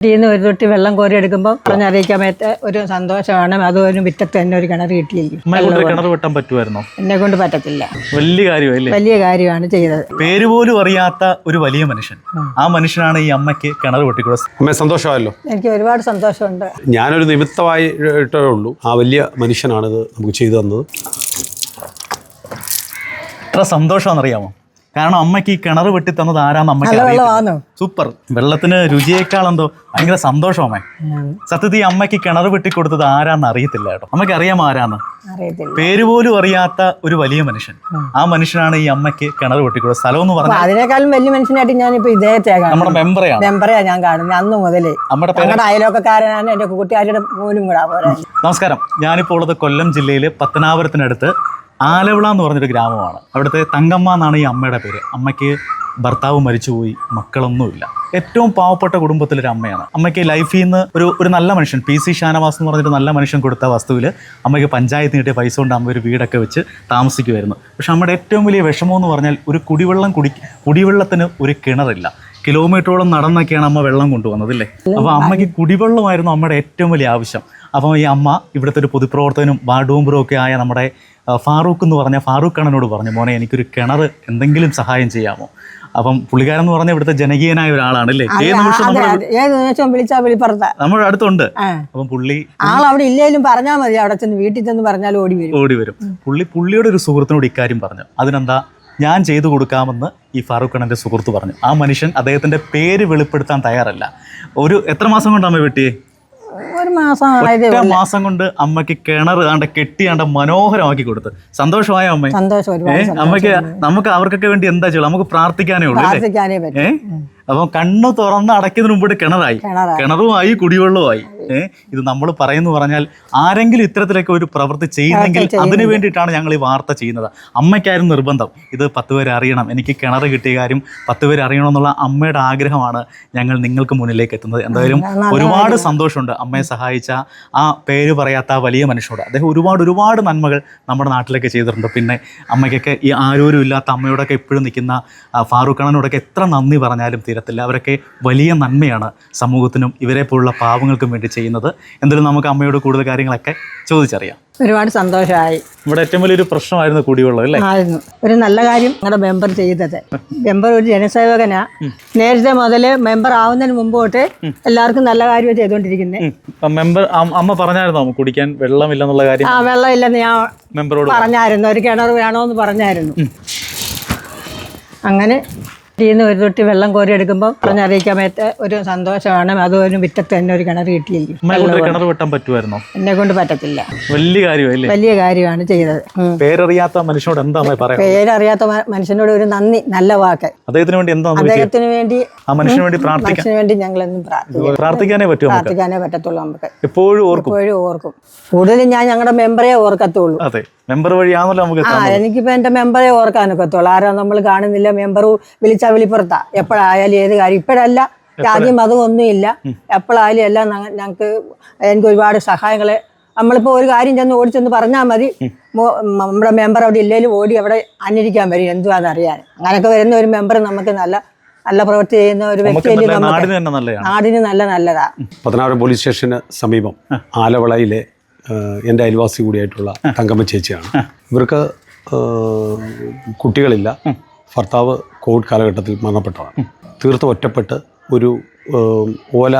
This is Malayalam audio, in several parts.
നിന്ന് ഒരു തൊട്ടി വെള്ളം കോരി എടുക്കുമ്പോൾ പറഞ്ഞറിയിക്കാൻ പറ്റ ഒരു സന്തോഷമാണ്. അത് ഒരു വിറ്റത്ത് തന്നെ ഒരു കിണർ കിട്ടിയില്ല വെട്ടാൻ പറ്റുമായിരുന്നോ? എന്നെ കൊണ്ട് പറ്റത്തില്ല. വലിയ കാര്യമല്ലേ വലിയ കാര്യമാണ് ചെയ്തത്. പേര് പോലും അറിയാത്ത ഒരു വലിയ മനുഷ്യൻ. ആ. മനുഷ്യനാണ് ഈ അമ്മയ്ക്ക് കിണർ വെട്ടിക്കൊടുത്തത് അമ്മേ സന്തോഷമായല്ലോ? എനിക്ക് ഒരുപാട് സന്തോഷമുണ്ട്. ഞാനൊരു നിമിത്തമായി ഇട്ടേ ഉള്ളൂ. ആ വലിയ മനുഷ്യനാണിത് നമുക്ക് ചെയ്തു തന്നത്. എത്ര സന്തോഷമാണെന്നറിയാമോ? കാരണം അമ്മയ്ക്ക് ഈ കിണർ വെട്ടി തന്നത് ആരാന്ന് അമ്മയ്ക്ക് സൂപ്പർ വെള്ളത്തിന് രുചിയേക്കാൾ എന്തോ ഭയങ്കര സന്തോഷം അമ്മ സത്യത്തിൽ ഈ അമ്മയ്ക്ക് കിണർ വെട്ടി കൊടുത്തത് ആരാന്ന് അറിയത്തില്ല കേട്ടോ. അമ്മയ്ക്ക് അറിയാം ആരാന്ന് പേര് പോലും അറിയാത്ത ഒരു വലിയ മനുഷ്യൻ. ആ മനുഷ്യനാണ് ഈ അമ്മയ്ക്ക് കിണർ വെട്ടി കൊടുത്തത്. സ്ഥലം എന്ന് പറഞ്ഞാൽ അതിനേക്കാളും വലിയ മനുഷ്യനായിട്ട് ഞാൻ ഇപ്പൊ ഇദ്ദേഹത്തെ നമ്മുടെ മെമ്പറാണ് മെമ്പറെയാണ്. മെമ്പറെയാ ഞാൻ കാണുന്നത്. അന്ന് മുതലേ. നമ്മുടെ അയലോക്കാരനാണ് അയലോക്കക്കാരനാണ് എന്റെ കൂട്ടുകാരുടെ പോലും. കൂടാ നമസ്കാരം. ഞാനിപ്പോൾ ഉള്ളത് കൊല്ലം ജില്ലയിലെ പത്തനാപുരത്തിനടുത്ത്. ആലവിള എന്ന് പറഞ്ഞൊരു ഗ്രാമമാണ്. അവിടുത്തെ തങ്കമ്മ എന്നാണ് ഈ അമ്മയുടെ പേര്. അമ്മയ്ക്ക് ഭർത്താവ് മരിച്ചുപോയി മക്കളൊന്നുമില്ല. ഏറ്റവും പാവപ്പെട്ട കുടുംബത്തിലൊരു അമ്മയാണ്. അമ്മയ്ക്ക് ലൈഫിൽ നിന്ന് ഒരു ഒരു നല്ല മനുഷ്യൻ പി സി ഷാനവാസ് എന്ന് പറഞ്ഞിട്ട് നല്ല മനുഷ്യൻ കൊടുത്ത വസ്തുവിൽ അമ്മയ്ക്ക് പഞ്ചായത്ത് കിട്ടിയ പൈസ കൊണ്ട് അമ്മ ഒരു വീടൊക്കെ വെച്ച് താമസിക്കുമായിരുന്നു. പക്ഷെ അമ്മയുടെ ഏറ്റവും വലിയ വിഷമം എന്ന് പറഞ്ഞാൽ ഒരു കുടിവെള്ളം കുടി കുടിവെള്ളത്തിന് ഒരു കിണറില്ല. കിലോമീറ്ററോളം നടന്നൊക്കെയാണ് അമ്മ വെള്ളം കൊണ്ടുവന്നത് അല്ലേ? അപ്പോൾ അമ്മയ്ക്ക് കുടിവെള്ളമായിരുന്നു അമ്മയുടെ ഏറ്റവും വലിയ ആവശ്യം. അപ്പോൾ ഈ അമ്മ ഇവിടുത്തെ ഒരു പൊതുപ്രവർത്തകനും വാർഡ് മെമ്പറും ഒക്കെ ആയ നമ്മുടെ ഫാറൂഖ് എന്ന് പറഞ്ഞ ഫാറൂഖ് കണ്ണനോട് പറഞ്ഞു മോനെ എനിക്കൊരു കിണർ എന്തെങ്കിലും സഹായം ചെയ്യാമോ? അപ്പം പുള്ളിക്കാരൻ എന്ന് പറഞ്ഞ ഇവിടുത്തെ ജനകീയനായ ഒരാളാണ് അല്ലേ? ഏത് നിമിഷം. ഏത് നിമിഷം വിളിച്ചാ വിളിപ്പുറത്താ? നമ്മുടെ അടുത്തുണ്ട്. അപ്പം പുള്ളി ആൾ അവിടെ ഇല്ലേലും പറഞ്ഞാൽ മതി അവിടെ ചെന്ന് വീട്ടിൽ ചെന്ന് പറഞ്ഞാൽ ഓടി വരും. ഓടി വരും. പുള്ളി പുള്ളിയുടെ ഒരു സുഹൃത്തിനോട് ഇക്കാര്യം പറഞ്ഞു. അതിനെന്താ ഞാൻ ചെയ്തു കൊടുക്കാമെന്ന് ഈ ഫാറൂഖ് കണ്ണന്റെ സുഹൃത്ത് പറഞ്ഞു. ആ മനുഷ്യൻ അദ്ദേഹത്തിന്റെ പേര് വെളിപ്പെടുത്താൻ തയ്യാറല്ല. ഒരു എത്ര മാസം കൊണ്ടാണ് വെട്ടിയേ? ഒറ്റ. മാസം കൊണ്ട് അമ്മയ്ക്ക് കിണർ ആണ്ട് കെട്ടിയാണ്ട് മനോഹരമാക്കി കൊടുത്ത്. സന്തോഷമായ അമ്മ? സന്തോഷം അമ്മയ്ക്ക് ഒരുപാട് അമ്മയ്ക്ക് നമുക്ക് അവർക്കൊക്കെ വേണ്ടി എന്താ ചെയ്യുള്ളൂ? നമുക്ക് പ്രാർത്ഥിക്കാനേ ഉള്ളൂ അല്ലേ? പ്രാർത്ഥിക്കാനേ പറ്റും. ഏ? അപ്പം കണ്ണ് തുറന്ന് അടയ്ക്കുന്നതിന് മുമ്പിട്ട് കിണറായി. കിണറുമായി കുടിവെള്ളവുമായി ഏഹ് ഇത് നമ്മൾ പറയുന്നു പറഞ്ഞാൽ ആരെങ്കിലും ഇത്തരത്തിലൊക്കെ ഒരു പ്രവൃത്തി ചെയ്യുന്നെങ്കിൽ അതിനു വേണ്ടിയിട്ടാണ് ഞങ്ങൾ ഈ വാർത്ത ചെയ്യുന്നത്. അമ്മയ്ക്കായിരുന്നു നിർബന്ധം. ഇത് പത്ത് പേര് അറിയണം. എനിക്ക് കിണർ കിട്ടിയ കാര്യം പത്ത് പേര് അറിയണമെന്നുള്ള അമ്മയുടെ ആഗ്രഹമാണ് ഞങ്ങൾ നിങ്ങൾക്ക് മുന്നിലേക്ക് എത്തുന്നത്. എന്തായാലും ഒരുപാട് സന്തോഷമുണ്ട് അമ്മയെ സഹായിച്ച ആ പേര് പറയാത്ത ആ വലിയ മനുഷ്യനോട്. അദ്ദേഹം ഒരുപാട് ഒരുപാട് നന്മകൾ നമ്മുടെ നാട്ടിലൊക്കെ ചെയ്തിട്ടുണ്ട്. പിന്നെ അമ്മയ്ക്കൊക്കെ ഈ ആരോരും ഇല്ലാത്ത അമ്മയോടൊക്കെ എപ്പോഴും നിൽക്കുന്ന ഫാറൂഖ് ഖാനോടൊക്കെ എത്ര നന്ദി പറഞ്ഞാലും തീരത്തില്ല. അവരൊക്കെ വലിയ നന്മയാണ് സമൂഹത്തിനും ഇവരെ പോലുള്ള പാവങ്ങൾക്കും വേണ്ടി ചെയ്യുന്നത്. എന്തായാലും നമുക്ക് അമ്മയോട് കൂടുതൽ കാര്യങ്ങളൊക്കെ ചോദിച്ചറിയാം. ഒരുപാട് സന്തോഷമായി ഇവിടെ ഏറ്റവും വലിയൊരു പ്രശ്നമായിരുന്നു കുടിവെള്ളം അല്ലേ? ആയിരുന്നു. ഒരു നല്ല കാര്യം ഞങ്ങളുടെ മെമ്പർ ചെയ്തത്. മെമ്പർ ഒരു ജനസേവകനാ. നേരത്തെ മുതൽ മെമ്പർ ആവുന്നതിന് മുമ്പോട്ട് എല്ലാവർക്കും നല്ല കാര്യം ചെയ്തുകൊണ്ടിരിക്കുന്നത് മെമ്പർ അമ്മ പറഞ്ഞായിരുന്നോ കുടിക്കാൻ വെള്ളമില്ലെന്നുള്ള കാര്യം? ആ വെള്ളമില്ലെന്ന് ഞാൻ മെമ്പറോട് പറഞ്ഞായിരുന്നു. ഒരു കിണർ വേണമെന്ന് പറഞ്ഞായിരുന്നു. അങ്ങനെ നിന്ന് ഒരു തൊട്ടി വെള്ളം കോരി എടുക്കുമ്പോൾ പറഞ്ഞറിയിക്കാൻ പറ്റ ഒരു സന്തോഷമാണ്. അത് ഒരു വിറ്റത്ത് തന്നെ ഒരു കിണർ കിട്ടിയിരിക്കും. കിണർ വെട്ടാൻ പറ്റുമായിരുന്നോ? എന്നെ കൊണ്ട് പറ്റത്തില്ല. വലിയ കാര്യമല്ലേ വലിയ കാര്യമാണ് ചെയ്തത്. പേരറിയാത്ത മനുഷ്യനോട് എന്താ പറയാ പേരറിയാത്ത മനുഷ്യനോട് ഒരു നന്ദി നല്ല വാക്ക്. അദ്ദേഹത്തിന് വേണ്ടി എന്താ അദ്ദേഹത്തിന് വേണ്ടി ആ മനുഷ്യന് വേണ്ടി മനുഷ്യന് വേണ്ടി ഞങ്ങൾ എന്നും പ്രാർത്ഥിക്കാനേ പറ്റുമോ പ്രാർത്ഥിക്കാനേ പറ്റത്തുള്ളൂ നമുക്ക്. എപ്പോഴും ഓർക്കും. എപ്പോഴും ഓർക്കും. കൂടുതലും ഞാൻ ഞങ്ങളുടെ മെമ്പറേ ഓർക്കത്തുള്ളൂ. അതെ. മെമ്പർ വഴിയാണല്ലോ നമുക്ക് ആ എനിക്കിപ്പോ എന്റെ മെമ്പറെ ഓർക്കാനൊക്കത്തുള്ളൂ ആരാ നമ്മൾ കാണുന്നില്ല മെമ്പർ വിളിച്ചാ വിളിപ്പുറത്താ. എപ്പോഴായാലും ഏത് കാര്യം ഇപ്പോഴല്ല. ജാതി മതം ഒന്നുമില്ല എപ്പോഴായാലും എല്ലാം ഞങ്ങ- ഞങ്ങൾക്ക് എനിക്ക് ഒരുപാട് സഹായങ്ങളെ. നമ്മളിപ്പോ ഒരു കാര്യം ചെന്ന് ഓടിച്ചെന്ന് പറഞ്ഞാൽ മതി. നമ്മുടെ മെമ്പർ അവിടെ ഇല്ലേലും ഓടി അവിടെ അന്വേഷിക്കാൻ വരും എന്തുവാന്ന് അറിയാൻ. അങ്ങനെയൊക്കെ വരുന്ന ഒരു മെമ്പർ നമുക്ക് നല്ല നല്ല പ്രവൃത്തി ചെയ്യുന്ന ഒരു വ്യക്തി നാടിന് നല്ല നല്ലതാ. പത്തനാപുരം പോലീസ് സ്റ്റേഷന് സമീപം ആലവളയിലെ എന്റെ അയൽവാസി കൂടിയായിട്ടുള്ള തങ്കമ്മ ചേച്ചിയാണ്. ഇവർക്ക് കുട്ടികളില്ല. ഭർത്താവ് കോവിഡ് കാലഘട്ടത്തിൽ മരണപ്പെട്ടതാണ്. തീർത്ത് ഒറ്റപ്പെട്ട് ഒരു ഓല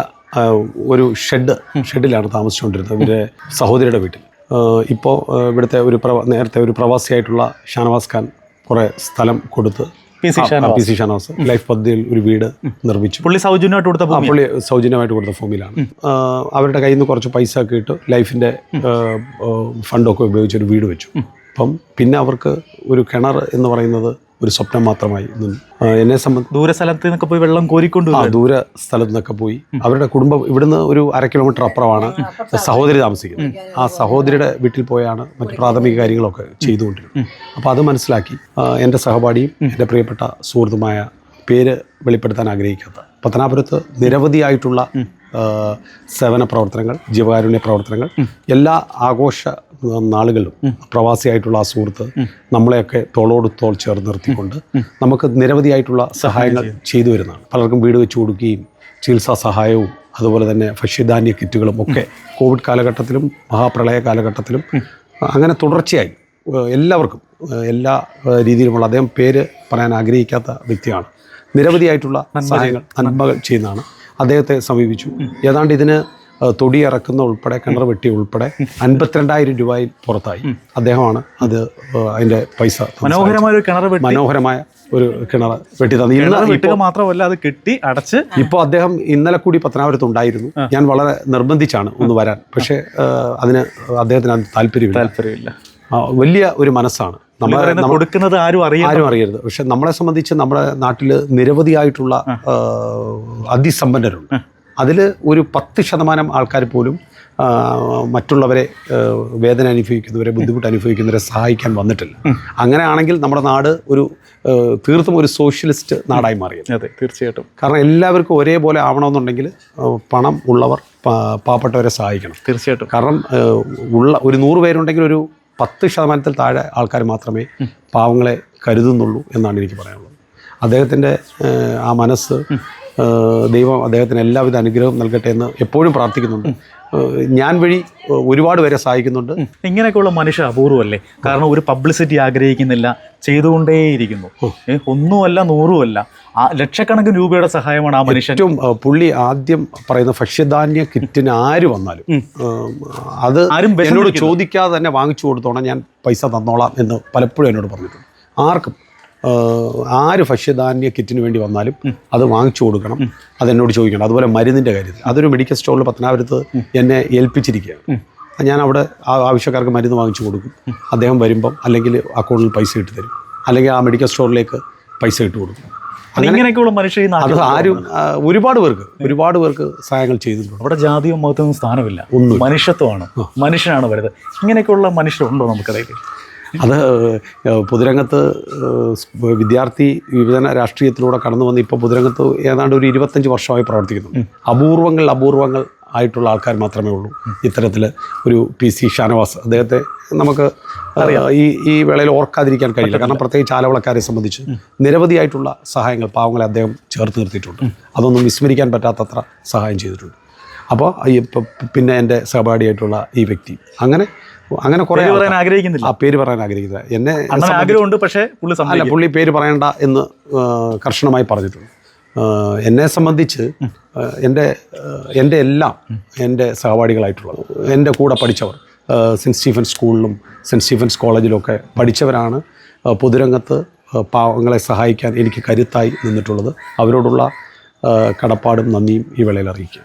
ഒരു ഷെഡ് ഷെഡിലാണ് താമസിച്ചുകൊണ്ടിരുന്നത് ഇവരെ സഹോദരിയുടെ വീട്ടിൽ. ഇപ്പോൾ ഇവിടുത്തെ ഒരു പ്രവാ നേരത്തെ ഒരു പ്രവാസിയായിട്ടുള്ള ഷാനവാസ് ഖാൻ കുറേ സ്ഥലം കൊടുത്ത് പി സി ആ, ആ, പി സി ഷാനവാസ്. ലൈഫ് പദ്ധതിയിൽ ഒരു വീട് നിർമ്മിച്ചു. പുള്ളി സൗജന്യമായിട്ട് കൊടുത്ത പുള്ളി സൗജന്യമായിട്ട് കൊടുത്ത ഫോമിലാണ് അവരുടെ കയ്യിൽ നിന്ന് കുറച്ച് പൈസ ഒക്കെ ഇട്ട് ലൈഫിന്റെ ഫണ്ടൊക്കെ ഉപയോഗിച്ച് ഒരു വീട് വെച്ചു. അപ്പം പിന്നെ അവർക്ക് ഒരു കിണർ എന്ന് പറയുന്നത് ഒരു സ്വപ്നം മാത്രമായി നിന്നു. എന്നെ സംബന്ധിച്ച് ദൂര സ്ഥലത്ത് നിന്നൊക്കെ പോയി വെള്ളം കോരിക്കൊണ്ട് ആ ദൂര സ്ഥലത്ത് നിന്നൊക്കെ പോയി. അവരുടെ കുടുംബം ഇവിടുന്ന് ഒരു അര കിലോമീറ്റർ അപ്പുറമാണ് സഹോദരി താമസിക്കുന്നത്. ആ സഹോദരിയുടെ വീട്ടിൽ പോയാണ് മറ്റു പ്രാഥമിക കാര്യങ്ങളൊക്കെ ചെയ്തുകൊണ്ടിരുന്നത്. അപ്പോൾ അത് മനസ്സിലാക്കി എന്റെ സഹപാഠിയും എന്റെ പ്രിയപ്പെട്ട സുഹൃത്തുമായ പേര് വെളിപ്പെടുത്താൻ ആഗ്രഹിക്കാത്ത പത്തനാപുരത്ത് നിരവധിയായിട്ടുള്ള സേവന പ്രവർത്തനങ്ങൾ ജീവകാരുണ്യ പ്രവർത്തനങ്ങൾ എല്ലാ ആഘോഷ ആ, നാളുകളിലും പ്രവാസിയായിട്ടുള്ള ആ സുഹൃത്ത് നമ്മളെയൊക്കെ തോളോട് തോൾ ചേർന്ന് നിർത്തിക്കൊണ്ട് നമുക്ക് നിരവധിയായിട്ടുള്ള സഹായങ്ങൾ ചെയ്തു. വരുന്നതാണ്. പലർക്കും വീട് വെച്ചു കൊടുക്കുകയും ചികിത്സാ സഹായവും അതുപോലെ തന്നെ ഭക്ഷ്യധാന്യ കിറ്റുകളും ഒക്കെ കോവിഡ് കാലഘട്ടത്തിലും മഹാപ്രളയ കാലഘട്ടത്തിലും അങ്ങനെ തുടർച്ചയായി എല്ലാവർക്കും എല്ലാ രീതിയിലുമുള്ള അദ്ദേഹം പേര് പറയാൻ ആഗ്രഹിക്കാത്ത വ്യക്തിയാണ്. നിരവധിയായിട്ടുള്ള സഹായങ്ങൾ നന്മകൾ ചെയ്യുന്നതാണ്. അദ്ദേഹത്തെ സമീപിച്ചു. ഏതാണ്ട് ഇതിന് ഏഹ് തൊടി ഇറക്കുന്ന ഉൾപ്പെടെ കിണർ വെട്ടി ഉൾപ്പെടെ അൻപത്തിരണ്ടായിരം രൂപയിൽ പുറത്തായി. അദ്ദേഹമാണ് അത് അതിന്റെ പൈസ മനോഹരമായ ഒരു കിണർ മനോഹരമായ ഒരു കിണർ വെട്ടി തന്നു ഇന്നലെ ഇന്ന് വെട്ടുക മാത്രമല്ല അത് കെട്ടി അടച്ച് ഇപ്പോൾ അദ്ദേഹം ഇന്നലെ കൂടി പത്തനാപുരത്ത് ഉണ്ടായിരുന്നു. ഞാൻ വളരെ നിർബന്ധിച്ചാണ് ഒന്ന് വരാൻ. പക്ഷേ അതിന് അദ്ദേഹത്തിന് അത് താല്പര്യമില്ല. താല്പര്യമില്ല വലിയ ഒരു മനസ്സാണ്. നമ്മളെ കൊടുക്കുന്നത് ആരും അറിയാം ആരും അറിയരുത്. പക്ഷെ നമ്മളെ സംബന്ധിച്ച് നമ്മുടെ നാട്ടിൽ നിരവധിയായിട്ടുള്ള അതിസമ്പന്നരുണ്ട്. അതിൽ ഒരു പത്ത് ശതമാനം ആൾക്കാർ പോലും മറ്റുള്ളവരെ വേദന അനുഭവിക്കുന്നവരെ ബുദ്ധിമുട്ട് അനുഭവിക്കുന്നവരെ സഹായിക്കാൻ വന്നിട്ടില്ല. അങ്ങനെയാണെങ്കിൽ നമ്മുടെ നാട് ഒരു തീർത്തും ഒരു സോഷ്യലിസ്റ്റ് നാടായി മാറിയത്. അതെ തീർച്ചയായിട്ടും. കാരണം എല്ലാവർക്കും ഒരേപോലെ ആവണമെന്നുണ്ടെങ്കിൽ പണം ഉള്ളവർ പാവപ്പെട്ടവരെ സഹായിക്കണം. തീർച്ചയായിട്ടും. കാരണം ഉള്ള ഒരു നൂറ് പേരുണ്ടെങ്കിൽ ഒരു പത്ത് ശതമാനത്തിൽ താഴെ ആൾക്കാർ മാത്രമേ പാവങ്ങളെ കരുതുന്നുള്ളൂ എന്നാണ് എനിക്ക് പറയാനുള്ളത്. അദ്ദേഹത്തിന്റെ ആ മനസ്സ് ദൈവം അദ്ദേഹത്തിന് എല്ലാവിധ അനുഗ്രഹവും നൽകട്ടെ എന്ന് എപ്പോഴും പ്രാർത്ഥിക്കുന്നുണ്ട്. ഞാൻ വഴി ഒരുപാട് പേരെ സഹായിക്കുന്നുണ്ട്. ഇങ്ങനെയൊക്കെയുള്ള മനുഷ്യ അപൂർവമല്ലേ കാരണം ഒരു പബ്ലിസിറ്റി ആഗ്രഹിക്കുന്നില്ല ചെയ്തുകൊണ്ടേയിരിക്കുന്നു. ഒന്നുമല്ല നൂറുമല്ല. ആ ലക്ഷക്കണക്കിന് രൂപയുടെ സഹായമാണ് ആ മനുഷ്യൻ. ഏറ്റവും പുള്ളി ആദ്യം പറയുന്ന ഭക്ഷ്യധാന്യ കിറ്റിന് ആര് വന്നാലും അത് ആരും എന്നോട് ചോദിക്കാതെ തന്നെ വാങ്ങിച്ചു കൊടുത്തോണം ഞാൻ പൈസ തന്നോളാം എന്ന് പലപ്പോഴും എന്നോട് പറഞ്ഞിട്ടുണ്ട്. ആർക്കും ആര് ഭക്ഷ്യധാന്യ കിറ്റിന് വേണ്ടി വന്നാലും അത് വാങ്ങിച്ചു കൊടുക്കണം. അതെന്നോട് ചോദിക്കണം അതുപോലെ മരുന്നിന്റെ കാര്യത്തിൽ. അതൊരു മെഡിക്കൽ സ്റ്റോറിൽ പത്തനാപുരത്ത് എന്നെ ഏൽപ്പിച്ചിരിക്കുകയാണ്. ഞാൻ അവിടെ ആ ആവശ്യക്കാർക്ക് മരുന്ന് വാങ്ങിച്ചു കൊടുക്കും. അദ്ദേഹം വരുമ്പം അല്ലെങ്കിൽ അക്കൗണ്ടിൽ പൈസ ഇട്ട് തരും. അല്ലെങ്കിൽ ആ മെഡിക്കൽ സ്റ്റോറിലേക്ക് പൈസ ഇട്ട് കൊടുക്കും. അങ്ങനെയൊക്കെയുള്ള മനുഷ്യർ അത് ആരും ഒരുപാട് പേർക്ക് ഒരുപാട് പേർക്ക് സഹായങ്ങൾ ചെയ്തിട്ടുണ്ട്. അവിടെ ജാതിയോ മതവും സ്ഥാനമില്ല. മനുഷ്യത്വമാണ്. മനുഷ്യനാണ് വരുന്നത്. ഇങ്ങനെയൊക്കെയുള്ള മനുഷ്യരുണ്ടോ നമുക്കിടയിൽ അത് പുതുരംഗത്ത് വിദ്യാർത്ഥി വിഭജന രാഷ്ട്രീയത്തിലൂടെ കടന്നു വന്ന് ഇപ്പോൾ പൊതുരംഗത്ത് ഏതാണ്ട് ഒരു ഇരുപത്തഞ്ച് വർഷമായി പ്രവർത്തിക്കുന്നു. അപൂർവങ്ങൾ അപൂർവങ്ങൾ ആയിട്ടുള്ള ആൾക്കാർ മാത്രമേ ഉള്ളൂ. ഇത്തരത്തിൽ ഒരു പി സി ഷാനവാസ് അദ്ദേഹത്തെ നമുക്ക് ഈ ഈ വേളയിൽ ഓർക്കാതിരിക്കാൻ കഴിയില്ല. കാരണം പ്രത്യേകിച്ച് ആലവളക്കാരെ സംബന്ധിച്ച് നിരവധിയായിട്ടുള്ള സഹായങ്ങൾ പാവങ്ങളെ അദ്ദേഹം ചേർത്ത് നിർത്തിയിട്ടുണ്ട്. അതൊന്നും വിസ്മരിക്കാൻ പറ്റാത്തത്ര സഹായം ചെയ്തിട്ടുണ്ട്. അപ്പോൾ ഈ പിന്നെ എന്റെ സഹപാഠിയായിട്ടുള്ള ഈ വ്യക്തി. അങ്ങനെ അങ്ങനെ കുറെ പറയാൻ ആഗ്രഹിക്കുന്നില്ല. ആ പേര് പറയാൻ ആഗ്രഹിക്കുന്നില്ല. എന്നെ ആഗ്രഹമുണ്ട് പക്ഷേ പുള്ളി അല്ല പുള്ളി പേര് പറയണ്ട എന്ന് കർശനമായി പറഞ്ഞിട്ടുണ്ട്. എന്നെ സംബന്ധിച്ച് എന്റെ എന്റെ എല്ലാം എന്റെ സഹപാഠികളായിട്ടുള്ളത് എന്റെ കൂടെ പഠിച്ചവർ സെന്റ് സ്റ്റീഫൻസ് സ്കൂളിലും സെന്റ് സ്റ്റീഫൻസ് കോളേജിലൊക്കെ പഠിച്ചവരാണ്. പൊതുരംഗത്ത് പാവങ്ങളെ സഹായിക്കാൻ എനിക്ക് കരുത്തായി നിന്നിട്ടുള്ളത്. അവരോടുള്ള കടപ്പാടും നന്ദിയും ഈ വേളയിൽ അറിയിക്കുക